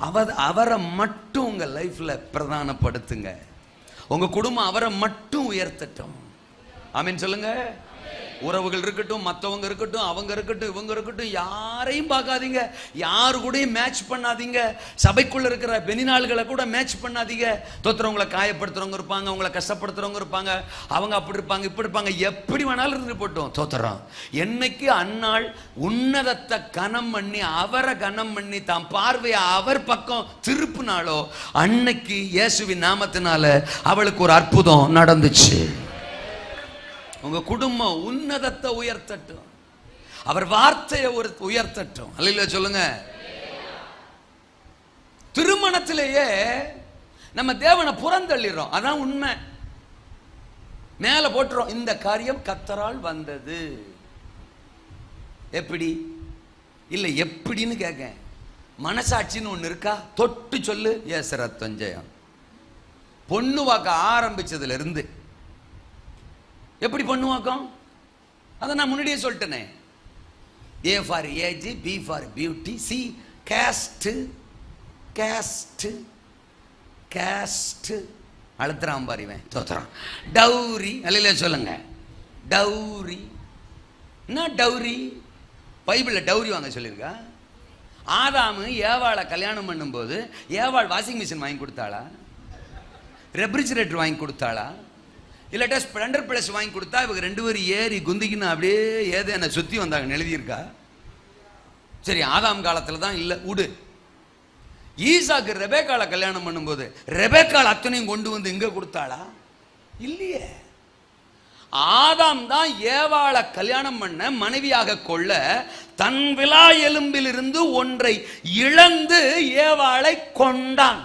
அவர் அவரை மட்டும் உங்கள் லைஃப்பில் பிரதானப்படுத்துங்க. உங்கள் குடும்பம் அவரை மட்டும் உயர்த்தட்டும். ஆமீன் சொல்லுங்கள் உறவுகள் இருக்கட்டும் மற்றவங்க இருக்கட்டும் அவங்க இருக்கட்டும் இவங்க இருக்கட்டும் யாரையும் பார்க்காதீங்க. யாரு கூடயும் மேட்ச் பண்ணாதீங்க. சபைக்குள்ள இருக்கிற பெனினாள்களை கூட மேட்ச் பண்ணாதீங்க. தோத்துறவங்களை காயப்படுத்துறவங்க இருப்பாங்க அவங்களை கஷ்டப்படுத்துறவங்க இருப்பாங்க. அவங்க அப்படி இருப்பாங்க இப்படி இருப்பாங்க. எப்படி வேணாலும் இருந்து போட்டோம். தோத்துறோம். என்னைக்கு அன்னாள் உன்னதத்தை கனம் பண்ணி அவரை கனம் பண்ணி தான் பார்வையை அவர் பக்கம் திருப்பினாலோ அன்னைக்கு இயேசுவின் நாமத்தினால அவளுக்கு ஒரு அற்புதம் நடந்துச்சு. உங்க குடும்பம் உன்னதத்தை உயர்த்தட்டும். அவர் வார்த்தையை ஒரு உயர்த்தட்டும். அல்ல சொல்லுங்க. திருமணத்திலேயே நம்ம தேவனை புறந்தள்ளிடுறோம். அதான் உண்மை. மேல போட்டுறோம். இந்த காரியம் கத்தரால் வந்தது. எப்படி? இல்ல எப்படின்னு கேட்க மனசாட்சின்னு ஒண்ணு இருக்கா? தொட்டு சொல்லு. ஏச ஜெயம். பொண்ணு வாக்க ஆரம்பிச்சதுல இருந்து எப்படி பண்ணுவாக்கம்? அதை நான் முன்னாடியே சொல்லிட்டேனே. A for age B for beauty C caste caste caste அழுத்துறான் பாரு இவன். தோத்துறான். டௌரி அல்ல சொல்லுங்க. டௌரி. என்ன டௌரி? பைபிளில் டௌரி வாங்க சொல்லியிருக்கா? ஆதாமு ஏவாளை கல்யாணம் பண்ணும்போது ஏவாள் வாஷிங் மிஷின் வாங்கி கொடுத்தாளா? ரெஃப்ரிஜிரேட்டர் வாங்கி கொடுத்தாளா? இல்லாட்டா ஸ்ப்ளெண்டர் பிளஸ் வாங்கி கொடுத்தா இவங்க ரெண்டு பேரும் ஏறி குந்திக்கின்னு அப்படியே ஏதோ என்னை சுற்றி வந்தாங்க எழுதியிருக்கா? சரி ஆதாம் காலத்தில் தான் இல்லை உடு. ஈசாக்கு ரெபேக்கால கல்யாணம் பண்ணும்போது ரெபேக்கால் அத்தனையும் கொண்டு வந்து இங்கே கொடுத்தாளா? இல்லையே. ஆதாம் தான் ஏவாளை கல்யாணம் பண்ண மனைவியாக கொள்ள தன் விழா எலும்பிலிருந்து ஒன்றை இழந்து ஏவாளை கொண்டான்.